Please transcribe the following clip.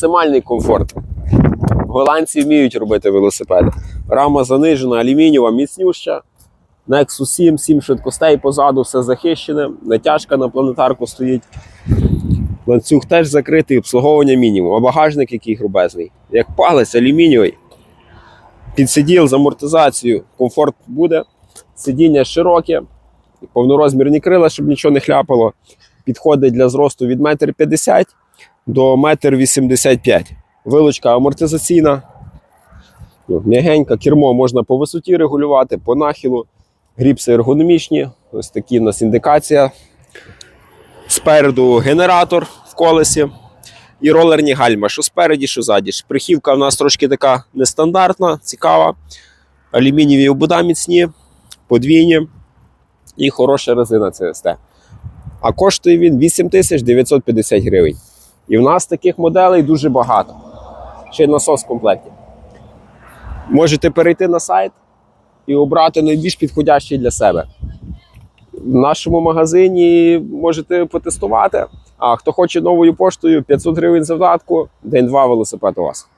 Максимальний комфорт. Голландці вміють робити велосипеди. Рама занижена, алюмінієва, міцнюща. Nexus 7, 7 швидкостей позаду, все захищене. Натяжка на планетарку стоїть. Ланцюг теж закритий, обслуговування мінімум. А багажник який грубезний. Як палець, алюмінієвий. Підсиділ з амортизацією, комфорт буде. Сидіння широке, повнорозмірні крила, щоб нічого не хляпало. Підходить для зросту від 1,50 м до 1,85 м. Вилучка амортизаційна. Ну, М'ягенька, кермо можна по висоті регулювати, по нахилу. Гріпси ергономічні. Ось такі у нас індикація. Спереду генератор в колесі і ролерні гальма, що спереді, що ззаді. Шприхівка в нас трошки така нестандартна, цікава. Алюмінієві обода міцні, подвійні і хороша резина CST. А коштує він 8950 гривень. І в нас таких моделей дуже багато. Ще й насос в комплекті. Можете перейти на сайт і обрати найбільш підходящий для себе. В нашому магазині можете потестувати. А хто хоче новою поштою 500 гривень за вдатку, день-два велосипед у вас.